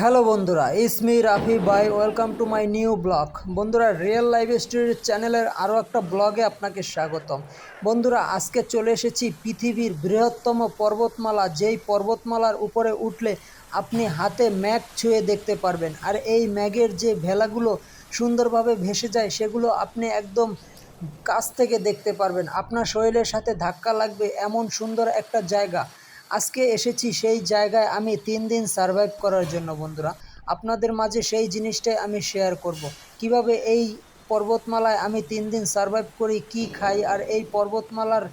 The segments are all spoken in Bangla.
হ্যালো বন্ধুরা Ismi Rafi by welcome to my new blog বন্ধুরা রিয়েল লাইফ স্টোরি চ্যানেলের আরও একটা ব্লগে আপনাকে স্বাগতম। বন্ধুরা, আজকে চলে এসেছি পৃথিবীর বৃহত্তম পর্বতমালা, যেই পর্বতমালার উপরে উঠলে আপনি হাতে ম্যাগ ছুঁয়ে দেখতে পারবেন। আর এই ম্যাগের যে ভেলাগুলো সুন্দরভাবে ভেসে যায়, সেগুলো আপনি একদম কাছ থেকে দেখতে পারবেন। আপনার শরীরের সাথে ধাক্কা লাগবে এমন সুন্দর একটা জায়গা। আজকে এসেছি সেই জায়গায় আমি তিন দিন সারভাইভ করার জন্য বন্ধুরা আপনাদের মাঝে সেই জিনিসটাই আমি শেয়ার করব। কীভাবে এই পর্বতমালায় আমি তিন দিন সারভাইভ করি, কি খাই, আর এই পর্বতমালার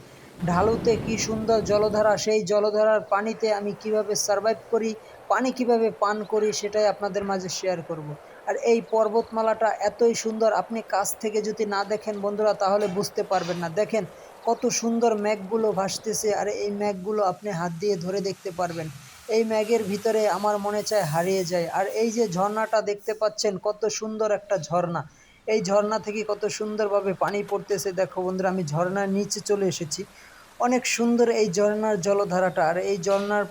ঢালুতে কি সুন্দর জলধারা, সেই জলধারার পানিতে আমি কীভাবে সারভাইভ করি, পানি কীভাবে পান করি, সেটাই আপনাদের মাঝে শেয়ার করব। আর এই পর্বতমালাটা এতই সুন্দর, আপনি কাছ থেকে যদি না দেখেন বন্ধুরা, তাহলে বুঝতে পারবেন না দেখেন কত সুন্দর ম্যাঘগুলো ভাসতেছে, আর এই ম্যাঘগুলো আপনি হাত দিয়ে ধরে দেখতে পারবেন। এই ম্যাগের ভিতরে আমার মনে চায় হারিয়ে যায়। আর এই যে ঝর্ণাটা দেখতে পাচ্ছেন, কত সুন্দর একটা ঝর্ণা। এই ঝর্ণা থেকে কত সুন্দরভাবে পানি পড়তেছে। দেখো বন্ধুরা, আমি ঝর্ণার নিচে চলে এসেছি। অনেক সুন্দর এই ঝর্ণার জলধারাটা। আর এই ঝর্ণার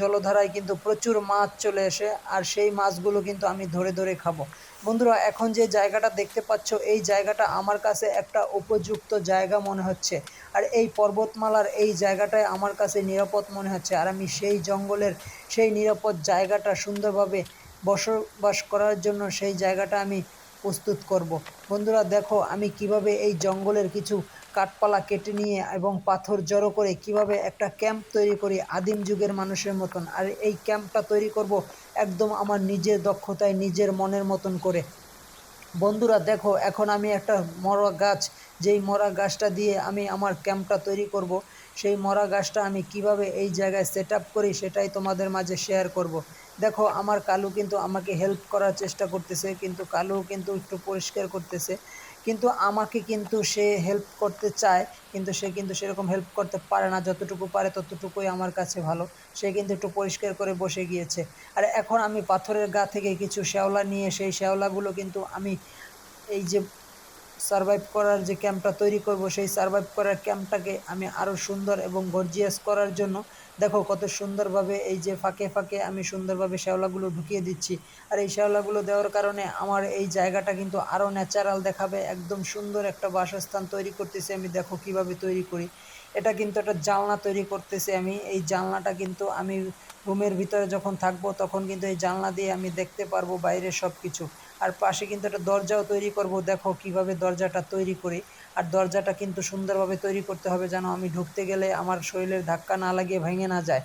জলধারায় কিন্তু প্রচুর মাছ চলে আসে, আর সেই মাছগুলো কিন্তু আমি ধরে ধরে খাব। বন্ধুরা, এখন যে জায়গাটা দেখতে পাচ্ছ, এই জায়গাটা আমার কাছে একটা উপযুক্ত জায়গা মনে হচ্ছে আর এই পর্বতমালার এই জায়গাটাই আমার কাছে নিরাপদ মনে হচ্ছে আর আমি সেই জঙ্গলের সেই নিরাপদ জায়গাটা সুন্দরভাবে বসবাস করার জন্য সেই জায়গাটা আমি প্রস্তুত করব। বন্ধুরা, দেখো আমি কীভাবে এই জঙ্গলের কিছু কাঠপালা কেটে নিয়ে এবং পাথর জড়ো করে কীভাবে একটা ক্যাম্প তৈরি করি আদিম যুগের মানুষের মতন। আর এই ক্যাম্পটা তৈরি করব একদম আমার নিজের দক্ষতায়, নিজের মনের মতন করে। বন্ধুরা, দেখো, এখন আমি একটা মরা গাছ, যেই মরা গাছটা দিয়ে আমি আমার ক্যাম্পটা তৈরি করব, সেই মরা গাছটা আমি কীভাবে এই জায়গায় সেট আপ করি সেটাই তোমাদের মাঝে শেয়ার করব। দেখো, আমার কালু কিন্তু আমাকে হেল্প করার চেষ্টা করতেছে, কিন্তু কালু কিন্তু একটু পরিষ্কার করতেছে। কিন্তু আমাকে কিন্তু সে হেল্প করতে চায়, কিন্তু সে কিন্তু সেরকম হেল্প করতে পারে না, যতটুকু পারে ততটুকুই আমার কাছে ভালো। সে কিন্তু একটু পরিষ্কার করে বসে গিয়েছে। আর এখন আমি পাথরের গা থেকে কিছু শ্যাওলা নিয়ে, সেই শ্যাওলাগুলো কিন্তু আমি এই যে সারভাইভ করার যে ক্যাম্পটা তৈরি করব, সেই সারভাইভ করার ক্যাম্পটাকে আমি আরও সুন্দর এবং গর্জিয়াস করার জন্য, দেখো কত সুন্দরভাবে এই যে ফাঁকে ফাঁকে আমি সুন্দরভাবে শ্যাওলাগুলো ঢুকিয়ে দিচ্ছি। আর এই শ্যাওলাগুলো দেওয়ার কারণে আমার এই জায়গাটা কিন্তু আরও ন্যাচারাল দেখাবে, একদম সুন্দর একটা বাসস্থান তৈরি করতেছি আমি, দেখো কীভাবে তৈরি করি। এটা কিন্তু একটা জানলা তৈরি করতেছি আমি, এই জানলাটা কিন্তু আমি রুমের ভিতরে যখন থাকব, তখন কিন্তু এই জানলা দিয়ে আমি দেখতে পারব বাইরের সব কিছু আর পাশে কিন্তু একটা দরজাও তৈরি করব। দেখো কীভাবে দরজাটা তৈরি করি। আর দরজাটা কিন্তু সুন্দরভাবে তৈরি করতে হবে যেন আমি ঢুকতে গেলে আমার শরীরের ধাক্কা না লাগিয়ে ভেঙে না যায়।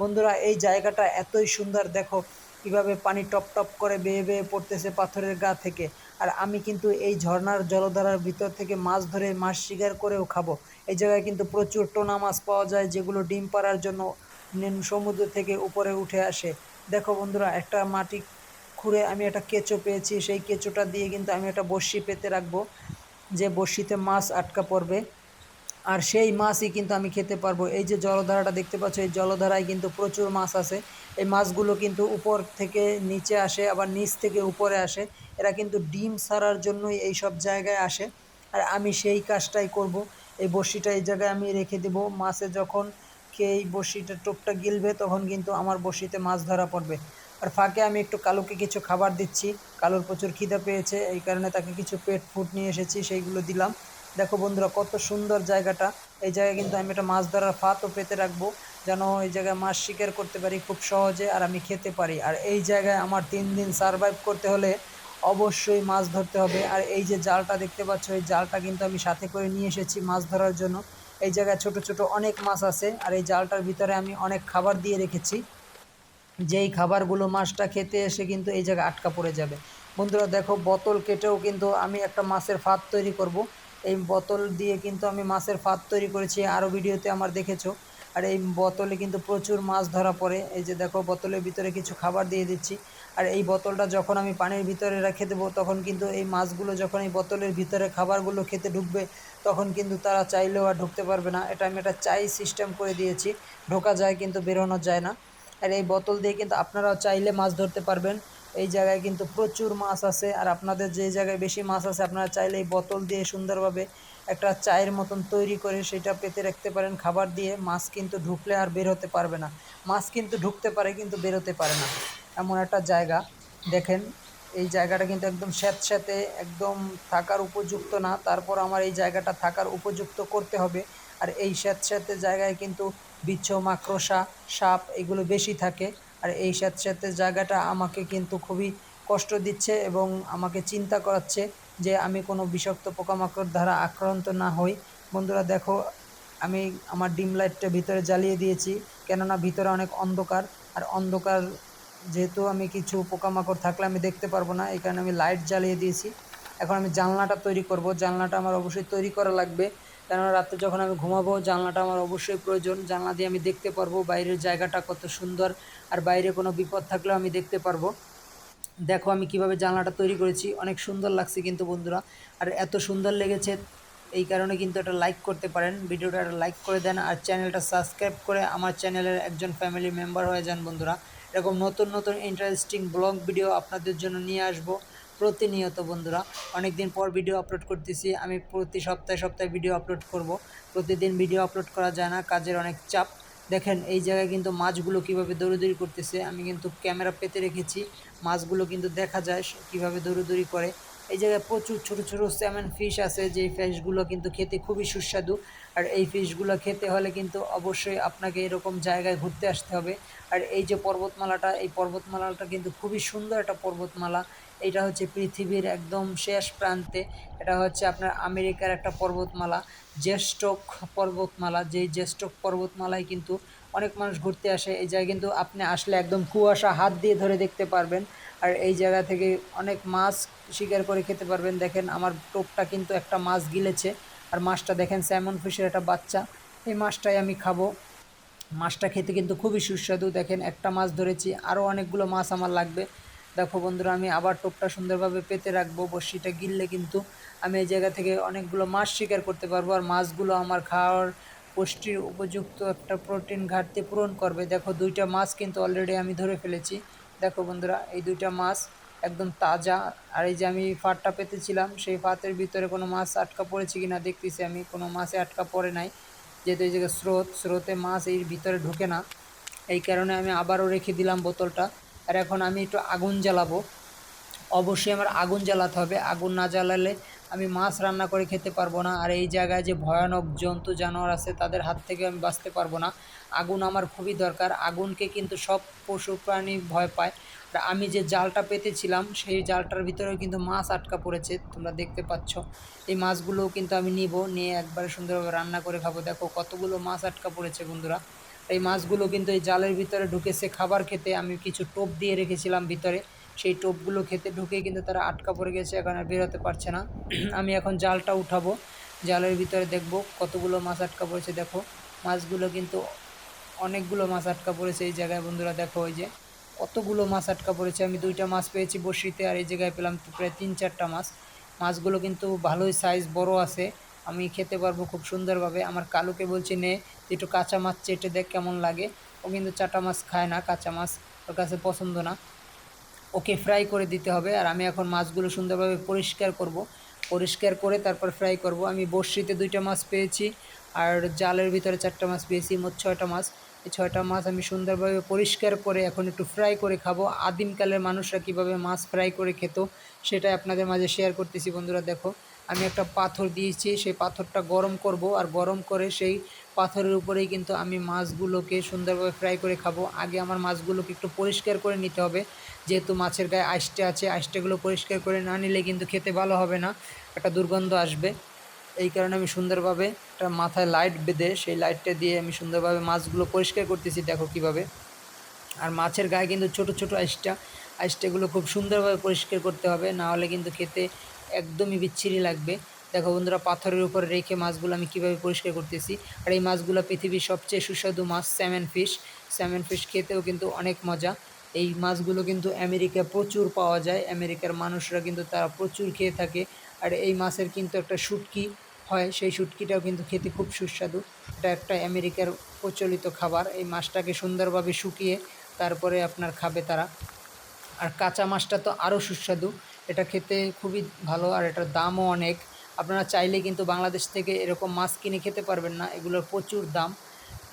বন্ধুরা, এই জায়গাটা এতই সুন্দর, দেখো কীভাবে পানি টপ টপ করে বেয়ে বেয়ে পড়তেছে পাথরের গা থেকে। আর আমি কিন্তু এই ঝর্ণার জলধারার ভিতর থেকে মাছ ধরে মাছ শিকার করেও খাব। এই জায়গায় কিন্তু প্রচুর টোনা মাছ পাওয়া যায়, যেগুলো ডিম পাড়ার জন্য সমুদ্র থেকে উপরে উঠে আসে। দেখো বন্ধুরা, একটা মাটি খুঁড়ে আমি একটা কেঁচো পেয়েছি, সেই কেঁচোটা দিয়ে কিন্তু আমি একটা বড়শি পেতে রাখব, যে বড়শিতে মাছ আটকা পড়বে। আর সেই মাছই কিন্তু আমি খেতে পারব। এই যে জলধারাটা দেখতে পাচ্ছ, এই জলধারায় কিন্তু প্রচুর মাছ আছে। এই মাছগুলো কিন্তু উপর থেকে নিচে আসে, আবার নিচ থেকে উপরে আসে। এরা কিন্তু ডিম সারার জন্যই এই সব জায়গায় আসে। আর আমি সেই কাজটাই করব। এই বড়শিটা এই জায়গায় আমি রেখে দেব। মাছে যখন খেয়ে এই বড়শিটা টোপটা গিলবে, তখন কিন্তু আমার বড়শিতে মাছ ধরা পড়বে। আর ফাঁকে আমি একটু কালুকে কিছু খাবার দিচ্ছি। কালুর প্রচুর খিদে পেয়েছে, এই কারণে তাকে কিছু পেট ফুড নিয়ে এসেছি, সেইগুলো দিলাম। দেখো বন্ধুরা, কত সুন্দর জায়গাটা। এই জায়গায় কিন্তু আমি একটা মাছ ধরার ফাতও পেতে রাখব, যেন এই জায়গায় মাছ শিকার করতে পারি খুব সহজে আর আমি খেতে পারি। আর এই জায়গায় আমার তিন দিন সারভাইভ করতে হলে অবশ্যই মাছ ধরতে হবে। আর এই যে জালটা দেখতে পাচ্ছ, এই জালটা কিন্তু আমি সাথে করে নিয়ে এসেছি মাছ ধরার জন্য। এই জায়গায় ছোট ছোট অনেক মাছ আছে, আর এই জালটার ভিতরে আমি অনেক খাবার দিয়ে রেখেছি। যেই খাবারগুলো মাছটা খেতে এসে কিন্তু এই জায়গায় আটকা পড়ে যাবে। বন্ধুরা দেখো, বোতল কেটেও কিন্তু আমি একটা মাছের ফাঁদ তৈরি করব। এই বোতল দিয়ে কিন্তু আমি মাছের ফাঁদ তৈরি করেছি, আরও ভিডিওতে আমার দেখেছ। আর এই বোতলে কিন্তু প্রচুর মাছ ধরা পড়ে। এই যে দেখো, বোতলের ভিতরে কিছু খাবার দিয়ে দিচ্ছি। আর এই বোতলটা যখন আমি পানির ভিতরে রেখে দেবো, তখন কিন্তু এই মাছগুলো যখন এই বোতলের ভিতরে খাবারগুলো খেতে ঢুকবে, তখন কিন্তু তারা চাইলেও আর ঢুকতে পারবে না। এটা আমি একটা চাই সিস্টেম করে দিয়েছি। ঢোকা যায় কিন্তু, বেরোনো যায় না। আর এই বোতল দিয়ে কিন্তু আপনারাও চাইলে মাছ ধরতে পারবেন। এই জায়গায় কিন্তু প্রচুর মাছ আছে আর আপনাদের যে জায়গায় বেশি মাছ আছে, আপনারা চাইলে এই বোতল দিয়ে সুন্দরভাবে একটা চায়ের মতন তৈরি করে সেটা পেতে রাখতে পারেন। খাবার দিয়ে মাছ কিন্তু ঢুকলে আর বের হতে পারবে না। মাছ কিন্তু ঢুকতে পারে কিন্তু বেরোতে পারে না। এমন একটা জায়গা। দেখেন, এই জায়গাটা কিন্তু একদম স্যাঁতস্যাঁতে একদম থাকার উপযুক্ত না। তারপর আমার এই জায়গাটা থাকার উপযুক্ত করতে হবে। আর এই স্যাঁতস্যাঁতে জায়গায় কিন্তু বিচ্ছ মাকড়সা সাপ এগুলো বেশি থাকে। আর এই সাথে সাথে জায়গাটা আমাকে কিন্তু খুবই কষ্ট দিচ্ছে এবং আমাকে চিন্তা করাচ্ছে যে আমি কোনো বিষাক্ত পোকামাকড় দ্বারা আক্রান্ত না হই। বন্ধুরা, দেখো, আমি আমার ডিম লাইটটা ভিতরে জ্বালিয়ে দিয়েছি, কেননা ভিতরে অনেক অন্ধকার। আর অন্ধকার যেহেতু আমি কিছু পোকামাকড় থাকলে আমি দেখতে পারব না, এই কারণে আমি লাইট জ্বালিয়ে দিয়েছি। এখন আমি জানলাটা তৈরি করব। জানলাটা আমার অবশ্যই তৈরি করা লাগবে। কেননা রাত্রে যখন আমি ঘুমাবো, জানলাটা আমার অবশ্যই প্রয়োজন। জানলা দিয়ে আমি দেখতে পারব বাইরের জায়গাটা কত সুন্দর আর বাইরে কোনো বিপদ থাকলেও আমি দেখতে পারব। দেখো আমি কীভাবে জানলাটা তৈরি করেছি। অনেক সুন্দর লাগছে কিন্তু বন্ধুরা। আর এত সুন্দর লেগেছে, এই কারণে কিন্তু এটা লাইক করতে পারেন। ভিডিওটা একটা লাইক করে দেন আর চ্যানেলটা সাবস্ক্রাইব করে আমার চ্যানেলের একজন ফ্যামিলি মেম্বার হয়ে যান বন্ধুরা। এরকম নতুন নতুন ইন্টারেস্টিং ব্লগ ভিডিও আপনাদের জন্য নিয়ে আসব। প্রতিনিয়ত বন্ধুরা অনেক দিন পর ভিডিও আপলোড করতেছি। আমি প্রতি সপ্তাহে সপ্তাহে ভিডিও আপলোড করব। প্রতিদিন ভিডিও আপলোড করা যায় না, কাজের অনেক চাপ। দেখেন, এই জায়গায় কিন্তু মাছগুলো কীভাবে দৌড়দৌড়ি করতেছে, আমি কিন্তু ক্যামেরা পেতে রেখেছি। মাছগুলো কিন্তু দেখা যায় কীভাবে দৌড়দৌড়ি করে। এই জায়গায় প্রচুর ছোট ছোট স্যামন ফিশ আছে, যেই ফিশগুলো কিন্তু খেতে খুবই সুস্বাদু। আর এই ফিশগুলো খেতে হলে কিন্তু অবশ্যই আপনাকে এরকম জায়গায় ঘুরতে আসতে হবে। আর এই যে পর্বতমালাটা, এই পর্বতমালাটা কিন্তু খুবই সুন্দর একটা পর্বতমালা। এটা হচ্ছে পৃথিবীর একদম শেষ প্রান্তে। এটা হচ্ছে আপনার আমেরিকার একটা পর্বতমালা জেস্টক পর্বতমালা। যেই জেস্টক পর্বতমালায় কিন্তু অনেক মানুষ ঘুরতে আসে। এই জায়গায় কিন্তু আপনি আসলে একদম কুয়াশা হাত দিয়ে ধরে দেখতে পারবেন। আর এই জায়গা থেকে অনেক মাছ শিকার করে খেতে পারবেন। দেখেন আমার টোপটা কিন্তু একটা মাছ গিলেছে। আর মাছটা দেখেন স্যামন ফিশের একটা বাচ্চা। এই মাছটাই আমি খাব। মাছটা খেতে কিন্তু খুবই সুস্বাদু। দেখেন একটা মাছ ধরেছি। আরও অনেকগুলো মাছ আমার লাগবে। দেখো বন্ধুরা, আমি আবার টোপটা সুন্দরভাবে পেতে রাখব, বড়শিটা গিললে কিন্তু আমি এই জায়গা থেকে অনেকগুলো মাছ শিকার করতে পারব, আর মাছগুলো আমার খাওয়ার পুষ্টির উপযুক্ত একটা প্রোটিন ঘাটতি পূরণ করবে। দেখো, দুইটা মাছ কিন্তু অলরেডি আমি ধরে ফেলেছি। দেখো বন্ধুরা, এই দুইটা মাছ একদম তাজা। আর এই যে আমি ফাটটা পেতেছিলাম, সেই ফাতের ভিতরে কোনো মাছ আটকা পড়েছে কি না দেখতেছি আমি, কোনো মাছে আটকা পড়ে নাই। যেহেতু এই জায়গায় স্রোত, স্রোতে মাছ এই ভিতরে ঢোকে না, এই কারণে আমি আবারও রেখে দিলাম বোতলটা। আর এখন আমি একটু আগুন জ্বালাবো। অবশ্যই আমার আগুন জ্বালাতে হবে। আগুন না জ্বালালে আমি মাছ রান্না করে খেতে পারব না। আর এই জায়গায় যে ভয়ানক জন্তু, জানোয়ার আছে, তাদের হাত থেকে আমি বাঁচতে পারব না। আগুন আমার খুবই দরকার। আগুনকে কিন্তু সব পশু প্রাণী ভয় পায়। আর আমি যে জালটা পেতেছিলাম, সেই জালটার ভিতরেও কিন্তু মাছ আটকা পড়েছে। তোমরা দেখতে পাচ্ছ। এই মাছগুলোও কিন্তু আমি নিব। নিয়ে একবারে সুন্দরভাবে রান্না করে খাব। দেখো কতগুলো মাছ আটকা পড়েছে বন্ধুরা। এই মাছগুলো কিন্তু এই জালের ভিতরে ঢুকেছে খাবার খেতে। আমি কিছু টোপ দিয়ে রেখেছিলাম ভিতরে। সেই টোপগুলো খেতে ঢুকে কিন্তু তারা আটকা পড়ে গেছে, এখন আর বেরোতে পারছে না। আমি এখন জালটা উঠাবো। জালের ভিতরে দেখব কতগুলো মাছ আটকা পড়েছে। দেখো, মাছগুলো কিন্তু অনেকগুলো মাছ আটকা পড়েছে এই জায়গায়। বন্ধুরা, দেখো ওই যে কতগুলো মাছ আটকা পড়েছে। আমি দুইটা মাছ পেয়েছি বসিতে আর এই জায়গায় পেলাম প্রায় তিন চারটা মাছ। মাছগুলো কিন্তু ভালোই সাইজ বড় আছে। আমি খেতে পারব খুব সুন্দরভাবে। আমার কালুকে বলছি, নে, একটু কাঁচা মাছ চেটে দেখ কেমন লাগে। ও কিন্তু চাটা মাছ খায় না, কাঁচা মাছ ওর কাছে পছন্দ না। ওকে ফ্রাই করে দিতে হবে আর আমি এখন মাছগুলো সুন্দরভাবে পরিষ্কার করব। পরিষ্কার করে তারপর ফ্রাই করব। আমি বড়শিতে দুইটা মাছ পেয়েছি আর জালের ভিতরে চারটা মাছ পেয়েছি, মোট ছয়টা মাছ। এই ছয়টা মাছ আমি সুন্দরভাবে পরিষ্কার করে এখন একটু ফ্রাই করে খাব। আদিমকালের মানুষরা কীভাবে মাছ ফ্রাই করে খেত সেটাই আপনাদের মাঝে শেয়ার করতেছি বন্ধুরা, দেখো। আমি একটা পাথর দিয়েছি, সেই পাথরটা গরম করব আর গরম করে সেই পাথরের উপরেই কিন্তু আমি মাছগুলোকে সুন্দরভাবে ফ্রাই করে খাব। আগে আমার মাছগুলোকে একটু পরিষ্কার করে নিতে হবে। যেহেতু মাছের গায়ে আইসটে আছে, আইসটেগুলো পরিষ্কার করে না নিলে কিন্তু খেতে ভালো হবে না, একটা দুর্গন্ধ আসবে। এই কারণে আমি সুন্দরভাবে একটা মাথায় লাইট বেঁধে সেই লাইটটা দিয়ে আমি সুন্দরভাবে মাছগুলো পরিষ্কার করতেছি, দেখো কীভাবে। আর মাছের গায়ে কিন্তু ছোট ছোট আইসটা, আইসটাগুলো খুব সুন্দরভাবে পরিষ্কার করতে হবে, না হলে কিন্তু খেতে একদমই বিচ্ছিরি লাগবে। দেখো বন্ধুরা, পাথরের উপর রেখে মাছগুলো আমি কীভাবে পরিষ্কার করতেছি? আর এই মাছগুলো পৃথিবীর সবচেয়ে সুস্বাদু মাছ স্যামন ফিশ স্যামন ফিশ খেতেও কিন্তু অনেক মজা। এই মাছগুলো কিন্তু আমেরিকা প্রচুর পাওয়া যায়। আমেরিকার মানুষরা কিন্তু তারা প্রচুর খেয়ে থাকে। আর এই মাছের কিন্তু একটা শুটকি হয়, সেই শুটকিটাও কিন্তু খেতে খুব সুস্বাদু। এটা একটা আমেরিকার প্রচলিত খাবার। এই মাছটাকে সুন্দরভাবে শুকিয়ে তারপরে আপনার খাবে তারা। আর কাঁচা মাছটা তো আরও সুস্বাদু। এটা খেতে খুবই ভালো আর এটার দামও অনেক। আপনারা চাইলে কিন্তু বাংলাদেশ থেকে এরকম মাছ কিনে খেতে পারবেন না, এগুলোর প্রচুর দাম।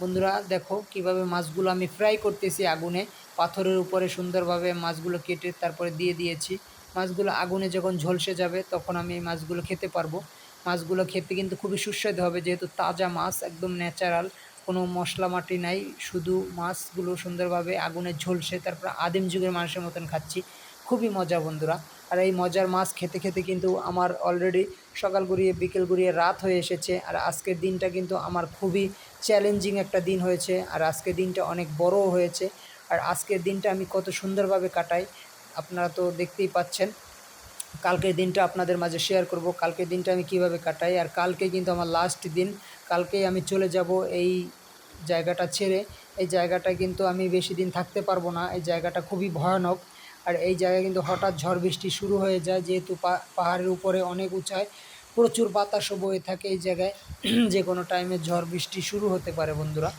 বন্ধুরা, দেখো কীভাবে মাছগুলো আমি ফ্রাই করতেছি আগুনে। পাথরের উপরে সুন্দরভাবে মাছগুলো কেটে তারপরে দিয়ে দিয়েছি। মাছগুলো আগুনে যখন ঝলসে যাবে তখন আমি এই মাছগুলো খেতে পারব। মাছগুলো খেতে কিন্তু খুবই সুস্বাদু হবে, যেহেতু তাজা মাছ, একদম ন্যাচারাল। কোনো মশলা মাটি নাই, শুধু মাছগুলো সুন্দরভাবে আগুনে ঝলসে, তারপর আদিম যুগের মানুষের মতন খাচ্ছি। খুবই মজা বন্ধুরা। আর এই মজার মাছ খেতে খেতে কিন্তু আমার অলরেডি সকাল গড়িয়ে, বিকেল গড়িয়ে রাত হয়ে এসেছে। আর আজকের দিনটা কিন্তু আমার খুবই চ্যালেঞ্জিং একটা দিন হয়েছে। আর আজকের দিনটা অনেক বড়ও হয়েছে। আর আজকের দিনটা আমি কত সুন্দরভাবে কাটাই, আপনারা তো দেখতেই পাচ্ছেন। কালকের দিনটা আপনাদের মাঝে শেয়ার করব, কালকের দিনটা আমি কীভাবে কাটাই। আর কালকে কিন্তু আমার লাস্ট দিন। কালকেই আমি চলে যাব এই জায়গাটা ছেড়ে। এই জায়গাটা কিন্তু আমি বেশি দিন থাকতে পারব না। এই জায়গাটা খুবই ভয়ানক। আর এই জায়গায় কিন্তু হঠাৎ ঝড় বৃষ্টি শুরু হয়ে যায়, যেহেতু পাহাড়ের উপরে অনেক উঁচায়, প্রচুর বাতাসও বয়ে থাকে এই জায়গায়। যে কোনো টাইমে ঝড় বৃষ্টি শুরু হতে পারে বন্ধুরা।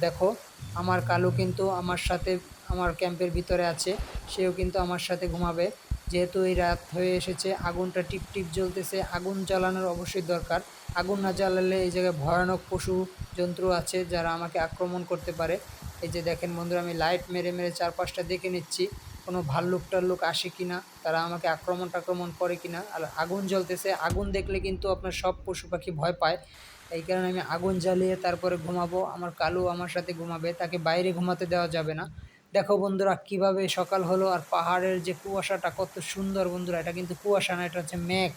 দেখো, আমার কালো কিন্তু আমার সাথে, আমার ক্যাম্পের ভিতরে আছে, সেও কিন্তু আমার সাথে ঘুমাবে। যেহেতু এই রাত হয়ে এসেছে, আগুনটা টিপ টিপ জ্বলতেছে, আগুন জ্বালানোর অবশ্যই দরকার। আগুন না জ্বালালে এই জায়গায় ভয়ানক পশু জন্তু আছে যারা আমাকে আক্রমণ করতে পারে। এই যে দেখেন বন্ধুরা, আমি লাইট মেরে মেরে চারপাশটা দেখে নিচ্ছি। কোনো ভাল্লুক টাল্লুক আসে কি না তারা আমাকে আক্রমণ টাক্রমণ করে কি না আর আগুন জ্বলতেছে। আগুন দেখলে কিন্তু আপনার সব পশু পাখি ভয় পায়। এই কারণে আমি আগুন জ্বালিয়ে তারপরে ঘুমাবো। আমার কালু আমার সাথে ঘুমাবে, তাকে বাইরে ঘুমাতে দেওয়া যাবে না। দেখো বন্ধুরা, কীভাবে সকাল হলো আর পাহাড়ের যে কুয়াশাটা কত সুন্দর বন্ধুরা, এটা কিন্তু কুয়াশা না, এটা হচ্ছে মেঘ।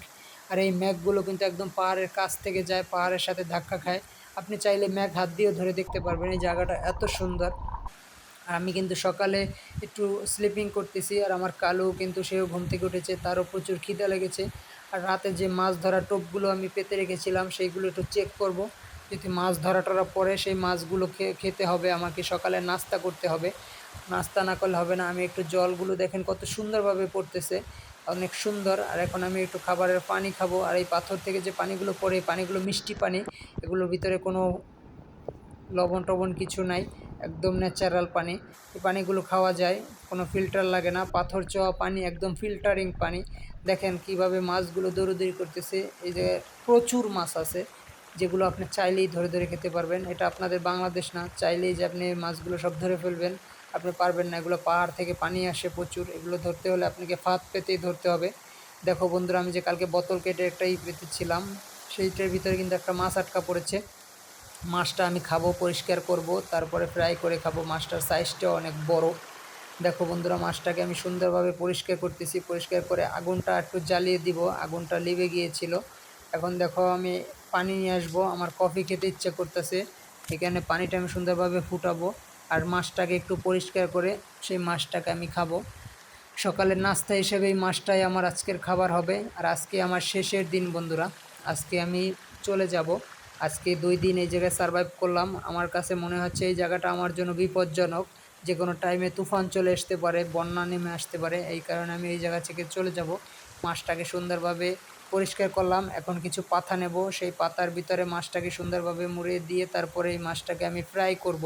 আর এই মেঘগুলো কিন্তু একদম পাহাড়ের কাছ থেকে যায়, পাহাড়ের সাথে ধাক্কা খায়। আপনি চাইলে মেঘ হাত দিয়েও ধরে দেখতে পারবেন, এই জায়গাটা এত সুন্দর। আর আমি কিন্তু সকালে একটু স্লিপিং করতেছি আর আমার কালু কিন্তু সেও ঘুম থেকে উঠেছে, তারও প্রচুর খিদে লেগেছে। আর রাতে যে মাছ ধরা টোপগুলো আমি পেতে রেখেছিলাম, সেইগুলো একটু চেক করব। যদি মাছ ধরা টরা পরে সেই মাছগুলো খেতে হবে, আমাকে সকালে নাস্তা করতে হবে। নাস্তা না করলে হবে না, আমি একটু জলগুলো দেখেন কত সুন্দরভাবে পড়তেছে, অনেক সুন্দর। আর এখন আমি একটু খাবারের পানি খাব, আর এই পাথর থেকে যে পানিগুলো পড়ে পানিগুলো মিষ্টি পানি, এগুলোর ভিতরে কোনো লবণ টবণ কিছু নাই। একদম ন্যাচারাল পানি। এই পানিগুলো খাওয়া যায়, কোনো ফিল্টার লাগে না। পাথর চোয়া পানি, একদম ফিল্টারিং পানি। দেখেন কীভাবে মাছগুলো দৌড়দৌড়ি করতেছে। এই যে প্রচুর মাছ আছে, যেগুলো আপনি চাইলেই ধরে ধরে খেতে পারবেন। এটা আপনাদের বাংলাদেশ না, চাইলেই যে আপনি মাছগুলো সব ধরে ফেলবেন। আপনি পারবেন না, এগুলো পাহাড় থেকে পানি আসে প্রচুর। এগুলো ধরতে হলে আপনাকে ফাঁদ পেতেই ধরতে হবে। দেখো বন্ধুরা, আমি যে কালকে বোতল কেটে একটা ই পেতেছিলাম, সেইটার ভিতরে কিন্তু একটা মাছ আটকা পড়েছে। মাছটা আমি খাব, পরিষ্কার করব, তারপরে ফ্রাই করে খাব। মাছটার সাইজটাও অনেক বড়। দেখো বন্ধুরা, মাছটাকে আমি সুন্দরভাবে পরিষ্কার করতেছি। পরিষ্কার করে আগুনটা একটু জ্বালিয়ে দিব। আগুনটা লিবে গিয়েছিল। এখন দেখো আমি পানি নিয়ে আসব। আমার কফি খেতে ইচ্ছে করতেছে। এখানে পানিটা আমি সুন্দরভাবে ফুটাবো। আর মাছটাকে একটু পরিষ্কার করে সেই মাছটাকে আমি খাব। সকালের নাস্তা হিসেবে এই মাছটাই আমার আজকের খাবার হবে। আর আজকে আমার শেষের দিন বন্ধুরা। আজকে আমি চলে যাব। আজকে দুই দিন এই জায়গায় সারভাইভ করলাম। আমার কাছে মনে হচ্ছে এই জায়গাটা আমার জন্য বিপজ্জনক। যে কোনো টাইমে তুফান চলে আসতে পারে, বন্যা নেমে আসতে পারে, এই কারণে আমি এই জায়গা থেকে চলে যাব। মাছটাকে সুন্দরভাবে পরিষ্কার করলাম, এখন কিছু পাতা নেব। সেই পাতার ভিতরে মাছটাকে সুন্দরভাবে মুড়িয়ে দিয়ে তারপরে এই মাছটাকে আমি ফ্রাই করব।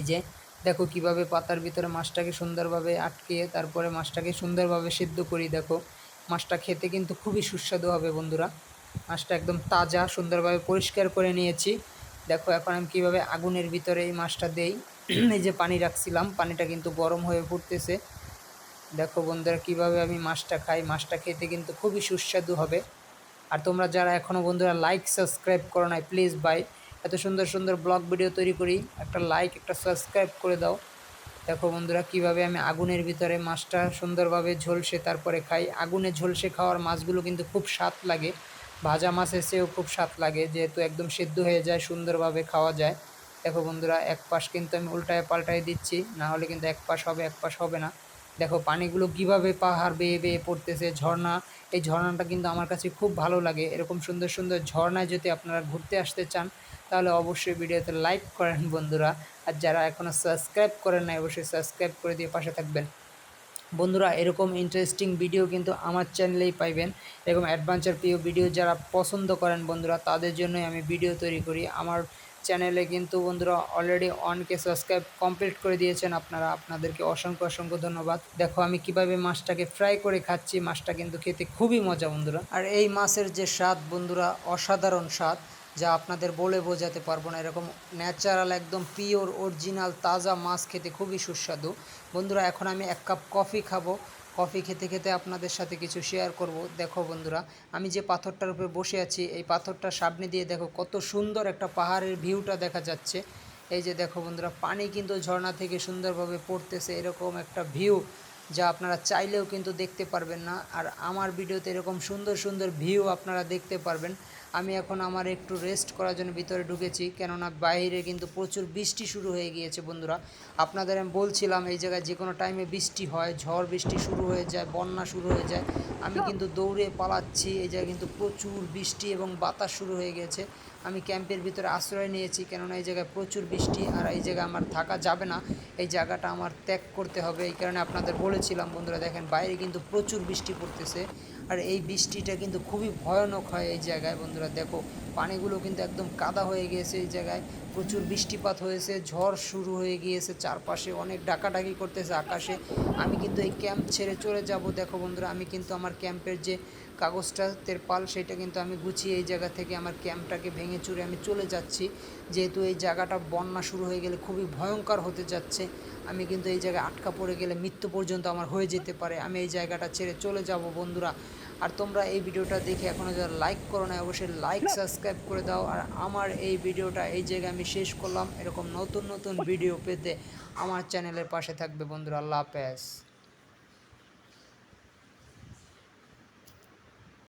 এই যে, দেখো কীভাবে পাতার ভিতরে মাছটাকে সুন্দরভাবে আটকিয়ে তারপরে মাছটাকে সুন্দরভাবে সিদ্ধ করি, দেখো। মাছটা খেতে কিন্তু খুবই সুস্বাদু হবে, বন্ধুরা। মাছটা একদম তাজা, সুন্দরভাবে পরিষ্কার করে নিয়েছি। দেখো, এখন আমি কীভাবে আগুনের ভিতরে এই মাছটা দেই। এই যে পানি রাখছিলাম, পানিটা কিন্তু গরম হয়ে ফুটতেছে। দেখো বন্ধুরা, কীভাবে আমি মাছটা খাই। মাছটা খেতে কিন্তু খুবই সুস্বাদু হবে। আর তোমরা যারা এখনও বন্ধুরা লাইক সাবস্ক্রাইব করো নাই প্লিজ বাই এত সুন্দর সুন্দর ব্লগ ভিডিও তৈরি করি। একটা লাইক একটা সাবস্ক্রাইব করে দাও। দেখো বন্ধুরা, কীভাবে আমি আগুনের ভিতরে মাছটা সুন্দরভাবে ঝলসে তারপরে খাই। আগুনে ঝলসে খাওয়ার মাছগুলো কিন্তু খুব স্বাদ লাগে। ভাজা মাছ এসেও খুব স্বাদ লাগে, যেহেতু একদম সেদ্ধ হয়ে যায়, সুন্দরভাবে খাওয়া যায়। দেখো বন্ধুরা, এক পাশ কিন্তু আমি উল্টায় পাল্টায় দিচ্ছি, না হলে কিন্তু এক পাশ হবে, এক পাশ হবে না। দেখো পানিগুলো কীভাবে পাহাড় বেয়ে বেয়ে পড়তেছে, ঝর্ণা, এই ঝর্ণাটা কিন্তু আমার কাছে খুব ভালো লাগে। এরকম সুন্দর সুন্দর ঝর্ণায় যদি আপনারা ঘুরতে আসতে চান, তাহলে অবশ্যই ভিডিওতে লাইক করেন বন্ধুরা। আর যারা এখনও সাবস্ক্রাইব করেন না অবশ্যই সাবস্ক্রাইব করে দিয়ে পাশে থাকবেন। বন্ধুরা, এরকম ইন্টারেস্টিং ভিডিও কিন্তু আমার চ্যানেলেই পাইবেন। এরকম অ্যাডভেঞ্চার প্রিয় ভিডিও যারা পছন্দ করেন বন্ধুরা, তাদের জন্যই আমি ভিডিও তৈরি করি। আমার চ্যানেলে কিন্তু বন্ধুরা অলরেডি অনকে সাবস্ক্রাইব কমপ্লিট করে দিয়েছেন আপনারা। আপনাদেরকে অসংখ্য অসংখ্য ধন্যবাদ। দেখো, আমি কীভাবে মাছটাকে ফ্রাই করে খাচ্ছি, মাছটা কিন্তু খেতে খুবই মজা বন্ধুরা। আর এই মাছের যে স্বাদ বন্ধুরা, অসাধারণ স্বাদ। যা আপনাদের বলে বোঝাতে পারব না। এরকম ন্যাচারাল একদম পিওর অরিজিনাল তাজা মাছ খেতে খুবই সুস্বাদু। বন্ধুরা, এখন আমি এক কাপ কফি খাব। কফি খেতে খেতে আপনাদের সাথে কিছু শেয়ার করব। দেখো বন্ধুরা, আমি যে পাথরটার উপরে বসে আছি, এই পাথরটার সামনে দিয়ে দেখো কত সুন্দর একটা পাহাড়ের ভিউটা দেখা যাচ্ছে। এই যে দেখো বন্ধুরা, পানি কিন্তু ঝর্ণা থেকে সুন্দরভাবে পড়তেছে, এরকম একটা ভিউ যা আপনারা চাইলেও কিন্তু দেখতে পারবেন না। আর আমার ভিডিওতে এরকম সুন্দর সুন্দর ভিউ আপনারা দেখতে পারবেন। আমি এখন আমার একটু রেস্ট করার জন্য ভিতরে ঢুকেছি কেননা বাইরে কিন্তু প্রচুর বৃষ্টি শুরু হয়ে গিয়েছে বন্ধুরা। আপনাদের আমি বলছিলাম এই জায়গায় যে কোনো টাইমে বৃষ্টি হয় ঝড় বৃষ্টি শুরু হয়ে যায় বন্যা শুরু হয়ে যায় আমি কিন্তু দৌড়ে পালাচ্ছি এই জায়গায় কিন্তু প্রচুর বৃষ্টি এবং বাতাস শুরু হয়ে গেছে আমি ক্যাম্পের ভিতরে আশ্রয় নিয়েছি কেননা এই জায়গায় প্রচুর বৃষ্টি আর এই জায়গায় আমার থাকা যাবে না। এই জায়গাটা আমার ত্যাগ করতে হবে এই কারণে আপনাদের বলেছিলাম বন্ধুরা দেখেন বাইরে কিন্তু প্রচুর বৃষ্টি পড়তেছে। আর এই বৃষ্টিটা কিন্তু খুবই ভয়ানক হয় এই জায়গায়, বন্ধুরা। দেখো, পানিগুলো কিন্তু একদম কাদা হয়ে গিয়েছে এই জায়গায়। প্রচুর বৃষ্টিপাত হয়েছে, ঝড় শুরু হয়ে গিয়েছে, চারপাশে অনেক ডাকাডাকি করতেছে আকাশে। আমি কিন্তু এই ক্যাম্প ছেড়ে চলে যাব। দেখো, বন্ধুরা, আমি কিন্তু আমার ক্যাম্পের যে কাগজটা তেরপাল সেটা কিন্তু আমি গুছিয়ে এই জায়গা থেকে আমার ক্যাম্পটাকে ভেঙে চুরে আমি চলে যাচ্ছি। যেহেতু এই জায়গাটা বন্যা শুরু হয়ে গেলে খুবই ভয়ঙ্কর হতে যাচ্ছে। আমি কিন্তু এই জায়গায় আটকা পড়ে গেলে মৃত্যু পর্যন্ত আমার হয়ে যেতে পারে। আমি এই জায়গাটা ছেড়ে চলে যাব, বন্ধুরা। আর তোমরা এই ভিডিওটা দেখে এখনও যারা লাইক করো না অবশ্যই লাইক সাবস্ক্রাইব করে দাও। আর আমার এই ভিডিওটা এই জায়গায় আমি শেষ করলাম। এরকম নতুন নতুন ভিডিও পেতে আমার চ্যানেলের পাশে থাকবে বন্ধুরা। আল্লাহ হাফেজ।